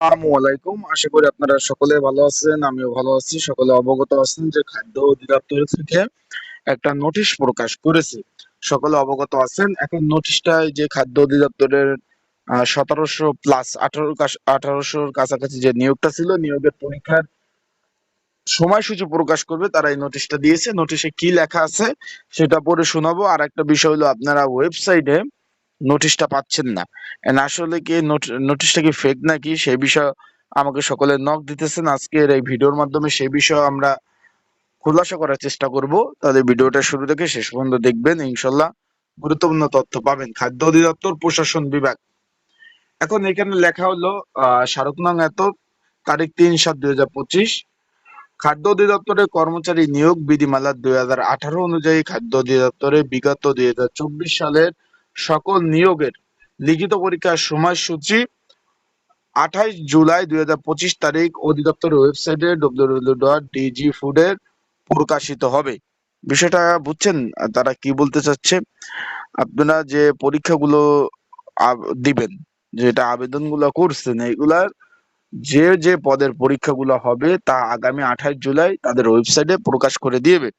আসসালামু আলাইকুম। আশা করি আপনারা সকলে ভালো আছেন, আমিও ভালো আছি। সকলে অবগত আছেন যে খাদ্য অধিদপ্তর থেকে একটা নোটিশ প্রকাশ করেছে। সকলে অবগত আছেন, এখন নোটিশটায় যে খাদ্য অধিদপ্তরের সতেরোশো প্লাস আঠারো আঠারোশোর কাছাকাছি যে নিয়োগটা ছিল, নিয়োগের পরীক্ষার সময়সূচি প্রকাশ করবে, তারা এই নোটিশটা দিয়েছে। নোটিশে কি লেখা আছে, সেটা পড়ে শোনাবো। আর একটা বিষয় হলো আপনারা ওয়েবসাইটে নোটিশটা পাচ্ছেন না। আসলে কি নোটিশটা কি ফেক নাকি? সেই বিষয়ে আমাকে সকলে নক দিতেছেন। আজকের এই ভিডিওর মাধ্যমে সেই বিষয়ে আমরা খুলাসা করার চেষ্টা করব। তাহলে ভিডিওটা শুরু থেকে শেষ পর্যন্ত দেখবেন। ইনশাল্লাহ গুরুত্বপূর্ণ তথ্য পাবেন। খাদ্য অধিদপ্তর, প্রশাসন বিভাগ। এখন এখানে লেখা হলো স্মারক নং এত, তারিখ তিন সাত দুই হাজার পঁচিশ। খাদ্য অধিদপ্তরের কর্মচারী নিয়োগ বিধিমালা দুই হাজার আঠারো অনুযায়ী খাদ্য অধিদপ্তরে বিগত দুই হাজার চব্বিশ সালের সকল নিয়োগের লিখিত পরীক্ষার সময়সূচি আঠাইশ জুলাই দুই হাজার পঁচিশ তারিখ অধিদপ্তরের ওয়েবসাইটে ফুডের প্রকাশিত হবে। বিষয়টা বুঝছেন? তারা কি বলতে চাচ্ছে? আপনারা যে পরীক্ষাগুলো দিবেন, যেটা আবেদনগুলো করছেন এগুলার যে যে পদের পরীক্ষাগুলো হবে তা আগামী আঠাইশ জুলাই তাদের ওয়েবসাইটে প্রকাশ করে দিবে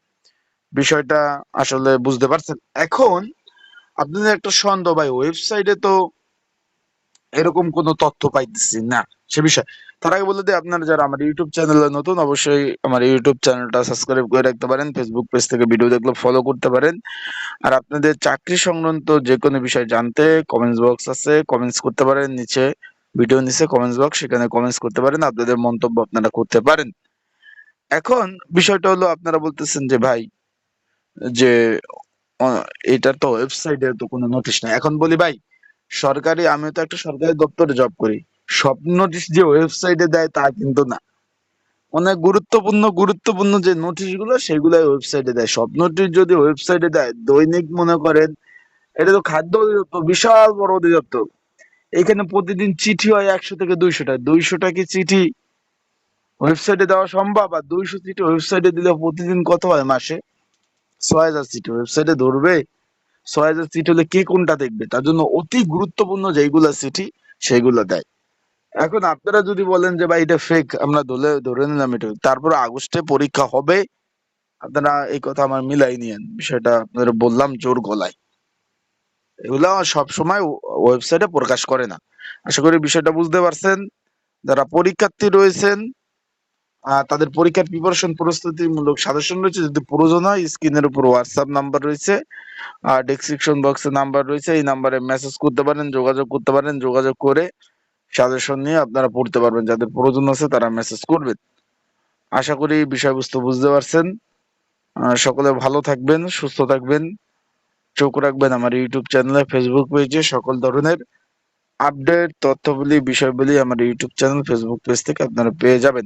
বিষয়টা আসলে বুঝতে পারছেন? এখন আপনাদের একটা সন্দেহ ভাই ওয়েবসাইটে তো এরকম কোনো তথ্য পাইতেছি না, সে বিষয়। তার আগে বলে দিই, আপনারা যারা আমার ইউটিউব চ্যানেলে নতুন, অবশ্যই আমার ইউটিউব চ্যানেলটা সাবস্ক্রাইব করে রাখতে পারেন ফেসবুক পেজ থেকে ভিডিও দেখলে ফলো করতে পারেন। আর আপনাদের চাকরি সংক্রান্ত যে কোনো বিষয় জানতে কমেন্টস বক্স আছে কমেন্টস করতে পারেন নিচে ভিডিও নিচে কমেন্টস বক্স সেখানে কমেন্টস করতে পারেন, আপনাদের মন্তব্য আপনারা করতে পারেন। এখন বিষয়টা হলো, আপনারা বলতেছেন যে ভাই, যে এটার তো ওয়েবসাইটে তো কোনো নোটিশ নাই। এখন বলি, ভাই, সরকারি আমি তো একটা সরকারি দপ্তরে জব করি। সব নোটিশ যে ওয়েবসাইটে দেয় তা কিন্তু না। অনেক গুরুত্বপূর্ণ গুরুত্বপূর্ণ যে নোটিশগুলো সেগুলো ওয়েবসাইটে দেয়। সব নোটিশ যদি ওয়েবসাইটে দেয়, দৈনিক মনে করেন, এটা তো খাদ্য অধিদপ্তর, বিশাল বড় অধিদপ্তর। এখানে প্রতিদিন চিঠি হয় একশো থেকে দুইশোটা দুইশোটা কি চিঠি ওয়েবসাইটে দেওয়া সম্ভব? আর দুইশো চিঠি ওয়েবসাইটে দিলে প্রতিদিন কত হয় মাসে? ছয় হাজার চিঠি ওয়েবসাইটে ধরবে। ছয় হাজার সিট হলে কে কোনটা দেখবে? তার জন্য অতি গুরুত্বপূর্ণ যেগুলো সিটি সেগুলো দেয়। এখন আপনারা যদি বলেন যে, ভাই, এটা ফেক আমরা ধরে ধরে নিলাম এটা। তারপর আগস্টে পরীক্ষা হবে। আপনারা এই কথা আমার মিলাই নিয়েন। বিষয়টা আপনারা বললাম জোর গলায়। এগুলো সব সময় ওয়েবসাইটে প্রকাশ করে না। আশা করি বিষয়টা বুঝতে পারছেন। যারা পরীক্ষার্থী রয়েছেন তাদের পরীক্ষার প্রিপারেশন প্রস্তুতিমূলক সাজেশন রয়েছে। যদি প্রয়োজন হয়, স্ক্রিনের উপর হোয়াটসঅ্যাপ নাম্বার রয়েছে, আর ডেসক্রিপশন বক্সে নাম্বার রয়েছে, এই নাম্বারে মেসেজ করতে পারেন, যোগাযোগ করতে পারেন, যোগাযোগ করে সাজেশন নিয়ে আপনারা পড়তে পারবেন। যাদের প্রয়োজন আছে, তারা মেসেজ করবেন। আশা করি বিষয়বস্তু বুঝতে পারছেন। সকলে ভালো থাকবেন, সুস্থ থাকবেন। চোখ রাখবেন আমার ইউটিউব চ্যানেলে ফেসবুক পেজে সকল ধরনের আপডেট তথ্যগুলি, বিষয়গুলি আমার ইউটিউব চ্যানেল ফেসবুক পেজ থেকে আপনারা পেয়ে যাবেন।